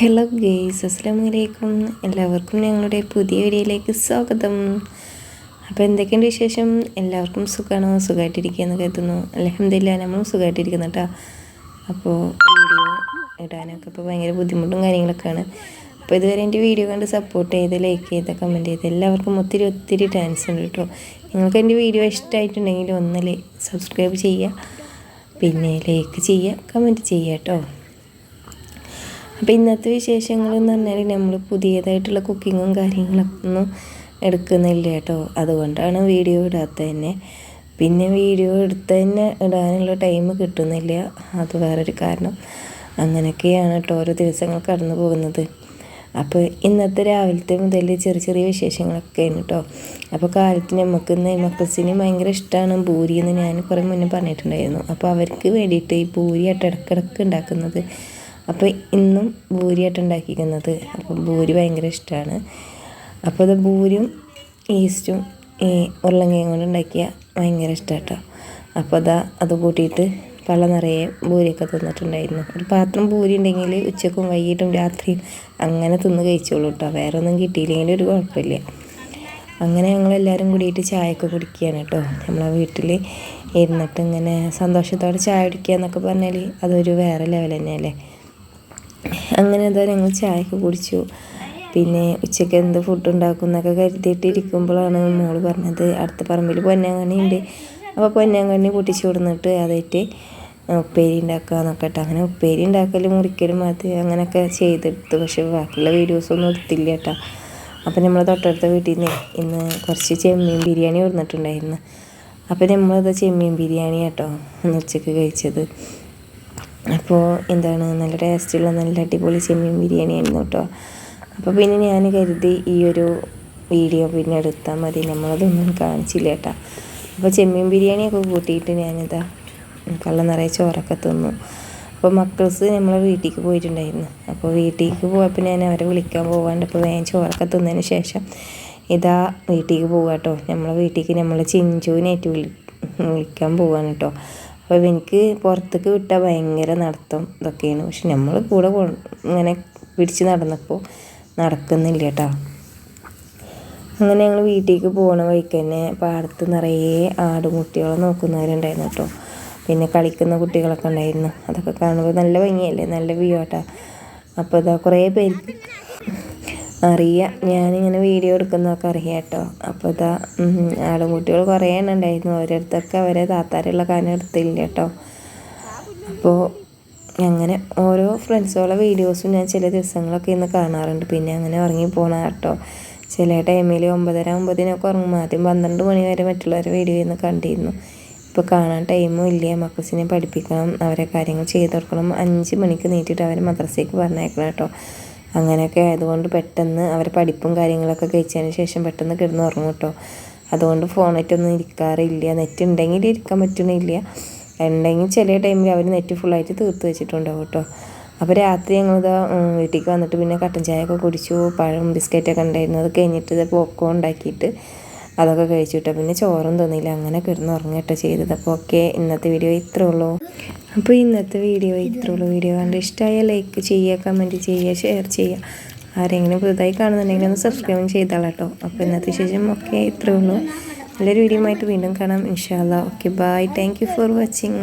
Hello guys അസ്സാം വലൈക്കും എല്ലാവർക്കും ഞങ്ങളുടെ പുതിയ വീഡിയോയിലേക്ക് സ്വാഗതം. അപ്പോൾ എന്തൊക്കെയുണ്ട് വിശേഷം? എല്ലാവർക്കും സുഖമാണോ സുഖമായിട്ടിരിക്കുകയെന്ന് കരുതുന്നു. അലഹമില്ല നമ്മളും സുഖമായിട്ടിരിക്കുന്നു കേട്ടോ. അപ്പോൾ വീഡിയോ ഇടാനൊക്കെ ഇപ്പോൾ ഭയങ്കര ബുദ്ധിമുട്ടും കാര്യങ്ങളൊക്കെയാണ്. അപ്പോൾ ഇതുവരെ എന്റെ വീഡിയോ കണ്ട് സപ്പോർട്ട് ചെയ്ത് ലൈക്ക് ചെയ്ത് കമന്റ് ചെയ്ത് എല്ലാവർക്കും ഒത്തിരി ഒത്തിരി ടാൻസ് ഉണ്ട് കേട്ടോ. നിങ്ങൾക്ക് എന്റെ വീഡിയോ ഇഷ്ടമായിട്ടുണ്ടെങ്കിൽ ഒന്നല്ലേ സബ്സ്ക്രൈബ് ചെയ്യുക. പിന്നെ ലൈക്ക് ചെയ്യുക കമന്റ് ചെയ്യുക കേട്ടോ. അപ്പോൾ ഇന്നത്തെ വിശേഷങ്ങൾ എന്ന് പറഞ്ഞാൽ നമ്മൾ പുതിയതായിട്ടുള്ള കുക്കിങ്ങും കാര്യങ്ങളൊന്നും എടുക്കുന്നില്ല കേട്ടോ. അതുകൊണ്ടാണ് വീഡിയോ ഇടാത്ത തന്നെ പിന്നെ വീഡിയോ എടുത്ത് തന്നെ ഇടാനുള്ള ടൈം കിട്ടുന്നില്ല. അത് വേറൊരു കാരണം. അങ്ങനെയൊക്കെയാണ് കേട്ടോ ഓരോ ദിവസങ്ങൾ കടന്നു പോകുന്നത്. അപ്പോൾ ഇന്നത്തെ രാവിലത്തെ മുതൽ ചെറിയ ചെറിയ വിശേഷങ്ങളൊക്കെയാണ് കേട്ടോ. അപ്പോൾ കാലത്ത് നമുക്ക് ഇന്ന് ഭയങ്കര ഇഷ്ടമാണ് പൂരി എന്ന് ഞാൻ കുറേ മുന്നേ പറഞ്ഞിട്ടുണ്ടായിരുന്നു. അപ്പോൾ അവർക്ക് വേണ്ടിയിട്ട് ഈ പൂരി ഇടക്കിടക്ക് ഉണ്ടാക്കുന്നത് അപ്പോൾ ഇന്നും ഭൂരിയായിട്ട് ഉണ്ടാക്കിയിരിക്കുന്നത്. അപ്പോൾ ഭൂരി ഭയങ്കര ഇഷ്ടമാണ്. അപ്പോൾ അത് ഭൂരിയും ഈസ്റ്റും ഈ ഉരുളങ്കയും കൊണ്ട് ഉണ്ടാക്കിയ ഭയങ്കര ഇഷ്ടമാണ് കേട്ടോ അപ്പോൾ അതാ അത് കൂട്ടിയിട്ട് പള്ള നിറയെ ഭൂരിയൊക്കെ തിന്നിട്ടുണ്ടായിരുന്നു. ഒരു പാത്രം ഭൂരി ഉണ്ടെങ്കിൽ ഉച്ചക്കും വൈകിട്ടും രാത്രിയും അങ്ങനെ തിന്ന് കഴിച്ചോളൂ കേട്ടോ. വേറെ ഒന്നും കിട്ടിയില്ലെങ്കിൽ ഒരു കുഴപ്പമില്ല. അങ്ങനെ ഞങ്ങൾ എല്ലാവരും കൂടിയിട്ട് ചായയൊക്കെ കുടിക്കുകയാണ് കേട്ടോ. നമ്മളെ വീട്ടിൽ ഇരുന്നിട്ട് ഇങ്ങനെ സന്തോഷത്തോടെ ചായ കുടിക്കുക എന്നൊക്കെ പറഞ്ഞാൽ അതൊരു വേറെ ലെവൽ തന്നെയല്ലേ? അങ്ങനെ എന്താ ഞങ്ങൾ ചായയൊക്കെ കുടിച്ചു. പിന്നെ ഉച്ചയ്ക്ക് എന്ത് ഫുഡ് ഉണ്ടാക്കും എന്നൊക്കെ കരുതിയിട്ട് ഇരിക്കുമ്പോഴാണ് മോൾ പറഞ്ഞത് അടുത്ത പറമ്പിൽ പൊന്നാങ്കണ്ണി ഉണ്ട് അപ്പോൾ പൊന്നാങ്കണ്ണി പൊട്ടിച്ചു കൊടുന്നിട്ട് അതായിട്ട് ഉപ്പേരി ഉണ്ടാക്കുക എന്നൊക്കെ കേട്ടോ. അങ്ങനെ ഉപ്പേരി ഉണ്ടാക്കലും മുറിക്കലും അത് അങ്ങനെയൊക്കെ ചെയ്തെടുത്തു. പക്ഷെ ബാക്കിയുള്ള വീഡിയോസൊന്നും എടുത്തില്ല കേട്ടോ. അപ്പം നമ്മൾ തൊട്ടടുത്ത വീട്ടിൽ നിന്ന് ഇന്ന് കുറച്ച് ചെമ്മീൻ ബിരിയാണി കൊടുന്നിട്ടുണ്ടായിരുന്നു. അപ്പം നമ്മളത് ചെമ്മീൻ ബിരിയാണി കേട്ടോ ഉച്ചയ്ക്ക് കഴിച്ചത്. അപ്പോൾ എന്താണ് നല്ല ടേസ്റ്റുള്ള നല്ല അടിപൊളി ചെമ്മീൻ ബിരിയാണി ആയിരുന്നു കേട്ടോ അപ്പോൾ പിന്നെ ഞാൻ കരുതി ഈ ഒരു വീഡിയോ പിന്നെ എടുത്താൽ മതി. നമ്മളതൊന്നും കാണിച്ചില്ല കേട്ടോ അപ്പോൾ ചെമ്മീൻ ബിരിയാണിയൊക്കെ കൂട്ടിയിട്ട് ഞാനിതാ കള്ള നിറയെ ചോറൊക്കെ തിന്നു. അപ്പോൾ മക്കൾസ് നമ്മളെ വീട്ടിലേക്ക് പോയിട്ടുണ്ടായിരുന്നു. അപ്പോൾ വീട്ടിലേക്ക് പോയപ്പോൾ ഞാൻ അവരെ വിളിക്കാൻ പോകാണ്ട് അപ്പോൾ വേഗം ചോറൊക്കെ തിന്നതിന് ശേഷം ഇതാ വീട്ടിലേക്ക് പോകാം കേട്ടോ നമ്മളെ വീട്ടിലേക്ക് നമ്മളെ ചിഞ്ചുവിനായിട്ട് വിളി വിളിക്കാൻ പോവാണ് കേട്ടോ അപ്പോൾ എനിക്ക് പുറത്തേക്ക് വിട്ടാൽ ഭയങ്കര നടത്തം ഇതൊക്കെയാണ്. പക്ഷെ നമ്മൾ കൂടെ ഇങ്ങനെ പിടിച്ച് നടന്നപ്പോൾ നടക്കുന്നില്ല കേട്ടോ അങ്ങനെ ഞങ്ങൾ വീട്ടിലേക്ക് പോകണ വഴിക്ക് തന്നെ പാടത്ത് നിറയെ ആടുകുട്ടികളെ നോക്കുന്നവരുണ്ടായിരുന്നു കേട്ടോ പിന്നെ കളിക്കുന്ന കുട്ടികളൊക്കെ ഉണ്ടായിരുന്നു. അതൊക്കെ കാണുമ്പോൾ നല്ല ഭംഗിയല്ലേ? നല്ല വ്യൂ കേട്ടോ അപ്പോൾ ഇതാ കുറേ പേർക്ക് അറിയാം. ഞാനിങ്ങനെ വീഡിയോ എടുക്കുന്നതൊക്കെ അറിയാം കേട്ടോ. അപ്പോൾ ഇതാ ആടുംകുട്ടികൾ കുറേ എണ്ണം ഉണ്ടായിരുന്നു. ഓരോരുത്തൊക്കെ അവരെ താത്താരുള്ള കാരണം എടുത്തില്ല കേട്ടോ. അപ്പോൾ അങ്ങനെ ഓരോ ഫ്രണ്ട്സുകളെ വീഡിയോസും ഞാൻ ചില ദിവസങ്ങളൊക്കെ ഇന്ന് കാണാറുണ്ട്. പിന്നെ അങ്ങനെ ഉറങ്ങി പോണ കേട്ടോ. ചില ടൈമിൽ ഒമ്പതര ഒമ്പതിനൊക്കെ ഉറങ്ങും. ആദ്യം പന്ത്രണ്ട് മണി വരെ മറ്റുള്ളവരെ വീഡിയോ ഇന്ന് കണ്ടിരുന്നു. ഇപ്പോൾ കാണാൻ ടൈമും ഇല്ല. മക്കൾസിനെ പഠിപ്പിക്കണം അവരെ കാര്യങ്ങൾ ചെയ്ത് കൊടുക്കണം. അഞ്ച് മണിക്ക് നീട്ടിയിട്ട് അവരെ മദ്രസയ്ക്ക് പറഞ്ഞേക്കണം കേട്ടോ. അങ്ങനെയൊക്കെ ആയതുകൊണ്ട് പെട്ടെന്ന് അവർ പഠിപ്പും കാര്യങ്ങളൊക്കെ കഴിച്ചതിന് ശേഷം പെട്ടെന്ന് കിടന്ന് ഉറങ്ങും കേട്ടോ അതുകൊണ്ട് ഫോണായിട്ടൊന്നും ഇരിക്കാറില്ല. നെറ്റ് ഉണ്ടെങ്കിൽ ഇരിക്കാൻ പറ്റണില്ല. ഉണ്ടെങ്കിൽ ചില ടൈമിൽ അവർ നെറ്റ് ഫുള്ളായിട്ട് തീർത്ത് വെച്ചിട്ടുണ്ടാവും കേട്ടോ അപ്പോൾ രാത്രി ഞങ്ങളിത് വീട്ടിലേക്ക് വന്നിട്ട് പിന്നെ കട്ടൻ ചായ ഒക്കെ കുടിച്ചു പഴം ബിസ്ക്കറ്റൊക്കെ ഉണ്ടായിരുന്നു. അത് കഴിഞ്ഞിട്ട് ഇത് പോക്കോ ഉണ്ടാക്കിയിട്ട് അതൊക്കെ കഴിച്ചിട്ട് പിന്നെ ചോറും തോന്നിയില്ല അങ്ങനെ കിടന്ന് ഉറങ്ങട്ടോ ചെയ്തത്. അപ്പോൾ ഓക്കെ ഇന്നത്തെ വീഡിയോ ഇത്രേ ഉള്ളൂ. അപ്പോൾ ഇന്നത്തെ വീഡിയോ ഇത്രേ ഉള്ളൂ. വീഡിയോ കണ്ട് ഇഷ്ടമായ ലൈക്ക് ചെയ്യുക കമന്റ് ചെയ്യുക ഷെയർ ചെയ്യുക. ആരെങ്കിലും പുതുതായി കാണുന്നുണ്ടെങ്കിൽ ഒന്ന് സബ്സ്ക്രൈബ് ചെയ്താളാട്ടോ അപ്പോൾ ഇന്നത്തെ ശേഷം ഓക്കെ ഇത്രേ ഉള്ളൂ. നല്ലൊരു വീഡിയോ ആയിട്ട് വീണ്ടും കാണാം. ഇൻഷാല്ല okay bye thank you for watching